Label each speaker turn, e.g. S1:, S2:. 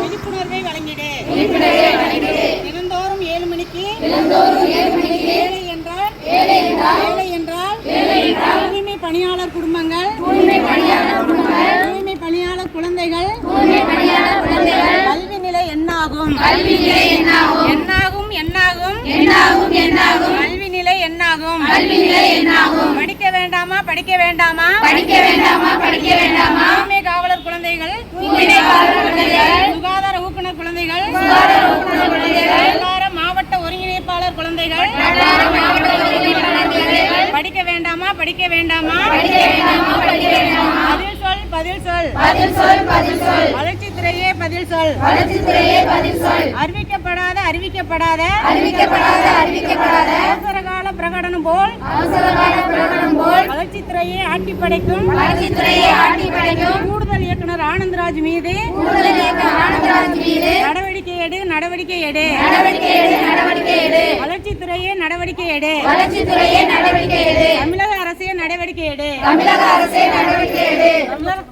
S1: விழிப்புணர்வை வழங்கிடு. தினந்தோறும் ஏழு மணிக்கு ஏழை என்றால் ஏழை என்றால் தூய்மை பணியாளர் குடும்பங்கள் தூய்மை பணியாளர் குழந்தைகள் கல்வி நிலை என்னாகும்? என்னாகும்? என்னாகும் கல்வி நிலை என்னாகும்? படிக்க வேண்டாமா படிக்க வேண்டாமா?
S2: படிக்க வேண்டாமா படிக்க வேண்டாமா?
S1: காவலர் குழந்தைகள் சுகாதார ஊக்குனர் குழந்தைகள் வட்டார மாவட்ட ஒருங்கிணைப்பாளர் குழந்தைகள் படிக்க வேண்டாமா படிக்க வேண்டாமா? பதில் சொல் பதில் சொல்.
S2: பதில் சொல் பதில் சொல்.
S1: வளர்ச்சித்துறையே பதில் சொல்.
S2: வளர்ச்சித்துறையே பதில் சொல்.
S1: அறிவிக்கப்படாத அறிவிக்கப்படாத.
S2: அறிவிக்கப்படாத அறிவிக்கப்படாத.
S1: அவசர கால பிரகடனம் போல்.
S2: அவசரகால பிரகடனம் போல்
S1: வளர்ச்சித்துறையை ஆட்டி படைக்கும்.
S2: வளர்ச்சித்துறையை ஆட்டி படைக்கும்.
S1: கூடுதல் இயக்குனர் ஆனந்தராஜ் மீது.
S2: கூடுதல் இயக்குனர் ஆனந்தராஜ் மீது.
S1: நடவடிக்கை எடு நடவடிக்கை எடு.
S2: நடவடிக்கை எடு நடவடிக்கை எடு.
S1: வளர்ச்சித்துறையே நடவடிக்கை எடு.
S2: வளர்ச்சித்துறையே நடவடிக்கை எடு.
S1: தமிழக அரசே நடவடிக்கை எடு.
S2: தமிழக அரசே நடவடிக்கை எடு.